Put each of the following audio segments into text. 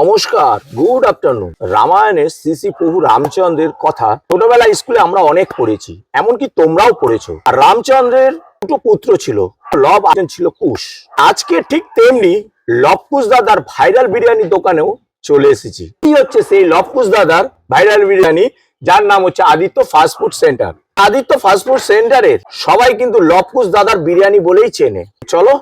নমস্কার good afternoon রামায়ণের শ্রী প্রভু রামচন্দ্রের কথা ছোটবেলা স্কুলে আমরা অনেক পড়েছি, এমনকি তোমরাও পড়েছো। আর রামচন্দ্রের দুটো পুত্র ছিল, লব ছিল কুশ। আজকে ঠিক তেমনি লবকুশ দাদার ভাইরাল বিরিয়ানি দোকানেও চলে এসেছি। কি হচ্ছে সেই লবকুশ দাদার ভাইরাল বিরিয়ানি? যার নাম হচ্ছে Aditya fast food centre Aditya fast food সেন্টারের সবাই কিন্তু লবকুশ দাদার বিরিয়ানি বলেই চেনে। চলো,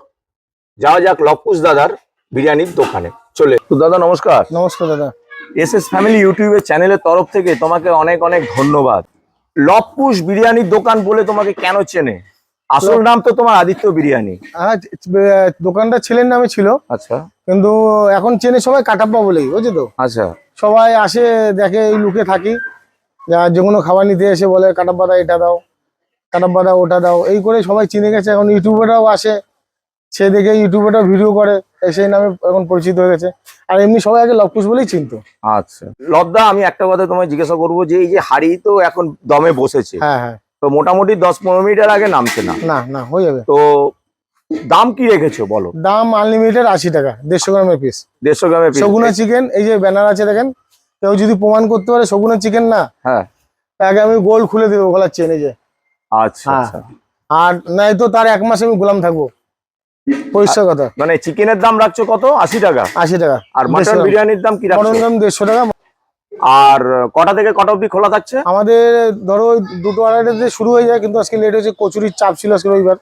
যাওয়া যাক লবকুশ দাদার বিরিয়ানির দোকানে। চলে তো দাদা নমস্কার। নমস্কার দাদা। এস এস ফ্যামিলি ইউটিউবের চ্যানেলের তরফ থেকে তোমাকে অনেক অনেক ধন্যবাদ। লবকুশ বিরিয়ানির দোকান বলে তোমাকে কেন চেনে? আসল নাম তো তোমার আদিত্য বিরিয়ানি। হ্যাঁ দোকানটা ছেলের নামে ছিল। আচ্ছা। কিন্তু এখন চেনে সবাই কাটাপ্পা বলেই বুঝছ তো? আচ্ছা। সবাই আসে দেখে এই লুকে থাকি। যা কোনো খাবার নিতে এসে বলে কাটাপ্পা দা এটা দাও কাটাপ্পা দাও ওটা দাও। এই করে সবাই চিনে গেছে। এখন ইউটিউবেরাও আসে। সে দেখে ইউটিউবেটাও ভিডিও করে সেই নামে এখন পরিচিত হয়ে গেছে। আর এমনি সবাই আগে লবকুশ বলেই চিনতো। আচ্ছা। লবদা আমি একটা কথা তোমায় জিজ্ঞাসা করব যে এই যে হাড়ি তো এখন দমে বসেছে। হ্যাঁ হ্যাঁ। তো মোটামুটি দশ পনেরো মিনিটের আগে নামছে না? না না হয়ে যাবে। তো দাম কি রেখেছো বলো? দাম আনলিমিটেড আশি টাকা দেড়শো গ্রামের পিস দেড়শো গ্রামের piece। সগুনা চিকেন এই যে ব্যানার আছে দেখেন কেউ যদি প্রমাণ করতে পারে সগুনা চিকেন না হ্যাঁ। আগে আমি গোল খুলে দেবো গলার চেনে যে। আচ্ছা হ্যাঁ। আচ্ছা। আর নাই তো তার এক মাস আমি গোলাম থাকব। পরিষ্কার কথা। মানে চিকেনের দাম রাখছো কত? আশি টাকা। আশি টাকা। আর মাটন বিরিয়ানির দাম কি মটন দাম দেড়শো টাকা। আর কটা থেকে কটা অবধি খোলা থাকছে? আমাদের ধরো দুটো আড়াইটাতে শুরু হয়ে যায় কিন্তু আজকে লেট হয়েছে কচুরির চাপ ছিল আজকে রবিবার।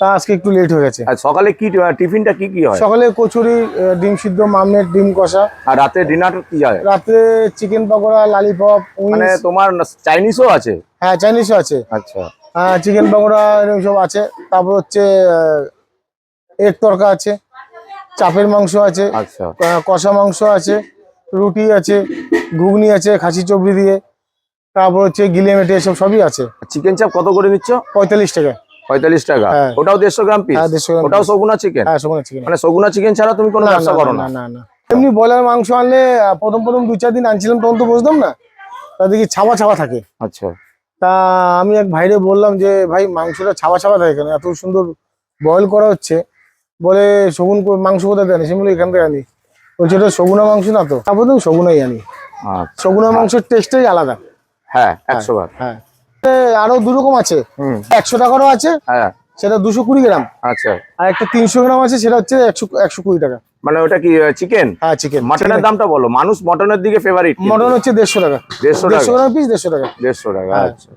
তা আজকে একটু লেট হয়ে গেছে। আর সকালে কি টিফিনটা কি কি হয়? সকালে কচুরি ডিম সিদ্ধ মামলেট ডিম কষা। আর রাতে ডিনার কি হয়? রাতে চিকেন পকোড়া লালিপপ মানে তোমার চাইনিজও আছে? হ্যাঁ চাইনিজও আছে। আচ্ছা। হ্যাঁ চিকেন পকোড়া এরকম সব আছে। তারপর হচ্ছে এগ তরকা আছে চাপের মাংস আছে আচ্ছা। কষা মাংস আছে রুটি আছে ঘুগনি আছে খাসি চবড়ি দিয়ে তারপর হচ্ছে গিলে মেটে এসব সবই আছে। চিকেন চাপ কত করে নিচ্ছ? পঁয়তাল্লিশ টাকা। পঁয়তাল্লিশ টাকা। হ্যাঁ। ওটাও দেড়শো গ্রাম পিস হ্যাঁ ওটাও সগুনা চিকেন হ্যাঁ মানে সগুনা চিকেন ছাড়া তুমি কোনো ব্যবসা করো না না? না এমনি ব্রয়লার মাংস আনলে প্রথম প্রথম দু চার দিন আনছিলাম তখন তো বুঝতাম না। ছাওয়া ছাওয়া থাকে। আচ্ছা। তা আমি এক ভাইরে বললাম যে ভাই মাংসটা ছাওয়া ছাওয়া থাকে কেন? এত সুন্দর বয়েল করা হচ্ছে। বলে শগুন মাংস কোথায় দেন সে বলে এখান থেকে আনি। বলছে এটা শগুনা মাংস না তো? তারপর তো শগুনাই আনি। আচ্ছা। শগুনা মাংসের টেস্টটাই আলাদা। হ্যাঁ একশো বার। হ্যাঁ। আরও দু রকম আছে। একশো টাকারও আছে হ্যাঁ। সেটা দুশো কুড়ি গ্রাম। আচ্ছা। আর একটা তিনশো গ্রাম আছে সেটা হচ্ছে একশো একশো কুড়ি টাকা। মানে ওটা কি চিকেন হ্যাঁ চিকেন মাটনের দামটা বলো। মানুষ মটনের দিকে ফেভারিট মটন হচ্ছে দেড়শো টাকা। দেড়শো দেড়শো টাকা। গ্রাম পিস দেড়শো টাকা। দেড়শো টাকা হ্যাঁ। আচ্ছা।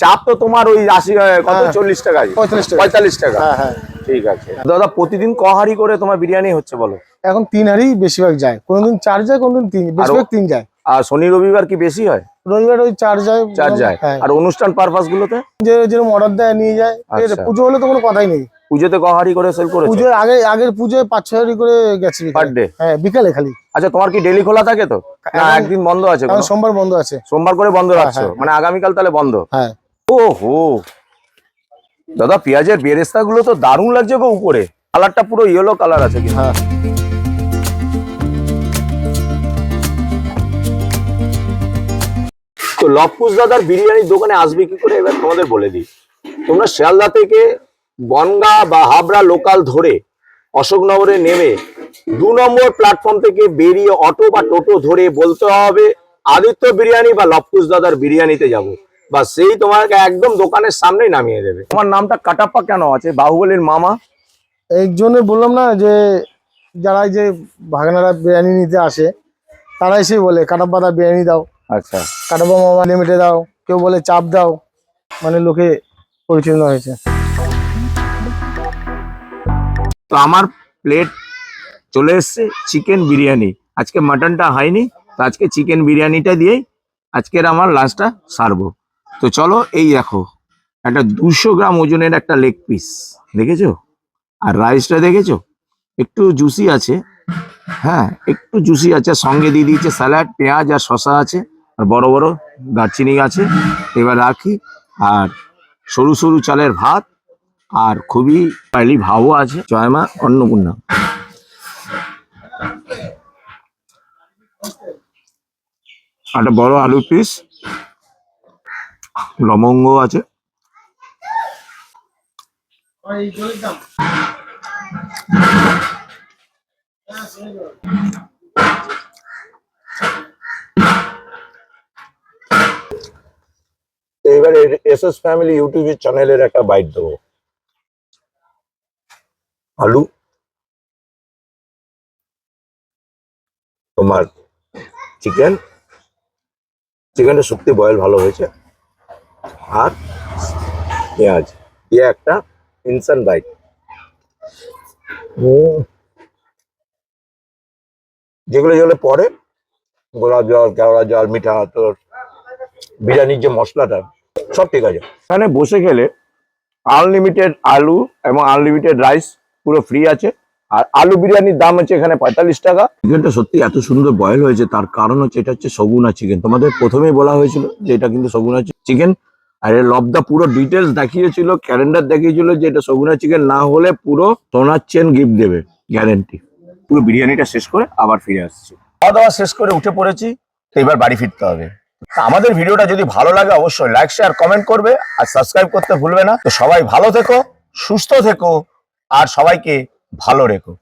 চাপ তো তোমার ওই আশি কত হ্যাঁ। চল্লিশ টাকা? পঁয়তাল্লিশ টাকা। পঁয়তাল্লিশ টাকা। হ্যাঁ হ্যাঁ। ঠিক আছে। দাদা প্রতিদিন কহারি করে তোমার বিরিয়ানি হচ্ছে বলো? এখন তিন হাড়ি বেশিরভাগ যায়। কোনোদিন চার যায় কোনোদিন তিন বেশিরভাগ তিন যায়। আর শনি রবিবার কি বেশি হয়? রবিবার ওই চার যায়। চার যায়। হ্যাঁ। আর অনুষ্ঠান পারপাস গুলোতে? যে যেরকম অর্ডার দেয় নিয়ে যায়। আচ্ছা। পুজো হলে তো কোনো কথাই নেই। পুজোতে কহারি করে সেল পুজোর আগে আগের পুজোয় পাঁচ ছয় হাড়ি করে গেছে পার ডে হ্যাঁ বিকালে খালি। আচ্ছা তোমার কি ডেলি খোলা থাকে তো? না একদিন বন্ধ আছে সোমবার বন্ধ আছে। সোমবার করে বন্ধ রাখছো? হ্যাঁ, মানে আগামীকাল তাহলে বন্ধ? হ্যাঁ। ও হো দাদা পেঁয়াজের বেরেস্তা গুলো তো দারুণ লাগছে গো উপরে। কালারটা পুরো ইয়েলো কালার আছে কিন্তু। হ্যাঁ। তো লবকুশ দাদার বিরিয়ানির দোকানে আসবে কি করে? এবার তোমাদের বলে দিই। তোমরা শিয়ালদা থেকে বনগা বা হাবড়া লোকাল ধরে অশোকনগরে নেমে দু নম্বর প্ল্যাটফর্ম থেকে বেরিয়ে অটো বা টোটো ধরে বলতে হবে আদিত্য বিরিয়ানি বা লবকুশ দাদার বিরিয়ানিতে যাব। বা সেই তোমাকে একদম দোকানের সামনেই নামিয়ে দেবে। তোমার নামটা কাটাপ্পা কেন আছে? বাহুবলীর মামা? এই জন্য বললাম না যে যারা এই যে ভাগনারা বিরিয়ানি নিতে আসে তারা এসেই বলে কাটাপাতা বিরিয়ানি দাও। আচ্ছা। কাটাপ্পা মামা লিমিটে দাও। কেউ বলে চাপ দাও। মানে লোকে পরিচিত হয়েছে। তো আমার প্লেট চলে এসছে চিকেন বিরিয়ানি। আজকে মাটনটা হয়নি তো আজকে চিকেন বিরিয়ানিটা দিয়েই আজকের আমার লাঞ্চটা সারবো। তো চলো এই দেখো, একটা দুশো গ্রাম ওজনের একটা লেগ পিস দেখেছ? আর রাইসটা দেখেছ? একটু জুসি আছে। হ্যাঁ একটু জুসি আছে, সঙ্গে দিয়ে দিয়েছে স্যালাড পেঁয়াজ আর শশা আছে, আর বড় বড় দারচিনি আছে। এবার রাখি, আর সরু সরু চালের ভাত, আর খুবই পাইলি ভাবও আছে। জয়মা অন্নপূর্ণা। একটা বড় আলু পিস লবঙ্গ আছে। এবার এস এস ফ্যামিলি ইউটিউবের চ্যানেলের একটা বাইট দেবো। আলু। তোমার চিকেন চিকেনটা সত্যি বয়েল ভালো হয়েছে। আর পেঁয়াজ দিয়ে একটা ইনসান বাইট। যেগুলো যেগুলো পরে গোলাপ জল কেওড়া জল মিঠা তোর বিরিয়ানির যে মশলাটা সব ঠিক আছে। এখানে বসে গেলে আনলিমিটেড আলু এবং আনলিমিটেড রাইস পুরো ফ্রি আছে। আর আলু বিরিয়ানির দাম হচ্ছে এখানে পঁয়তাল্লিশ টাকা। চিকেনটা সত্যি এত সুন্দর বয়েল হয়েছে তার কারণ হচ্ছে এটা হচ্ছে সগুনা চিকেন তোমাদের প্রথমেই বলা হয়েছিল যে এটা কিন্তু সগুনা চিকেন আর এর লবদা পুরো ডিটেলস দেখিয়েছিল ক্যালেন্ডার দেখিয়েছিল যে এটা সগুনা চিকেন না হলে পুরো সোনার চেন গিফট দেবে গ্যারেন্টি পুরো বিরিয়ানিটা শেষ করে আবার ফিরে আসছি। খাওয়া দাওয়া শেষ করে উঠে পড়েছি তো এবার বাড়ি ফিরতে হবে। তা আমাদের ভিডিওটা যদি ভালো লাগে অবশ্যই লাইক শেয়ার কমেন্ট করবে আর সাবস্ক্রাইব করতে ভুলবে না। তো সবাই ভালো থেকো সুস্থ থেকো আর সবাইকে ভালো রেখো।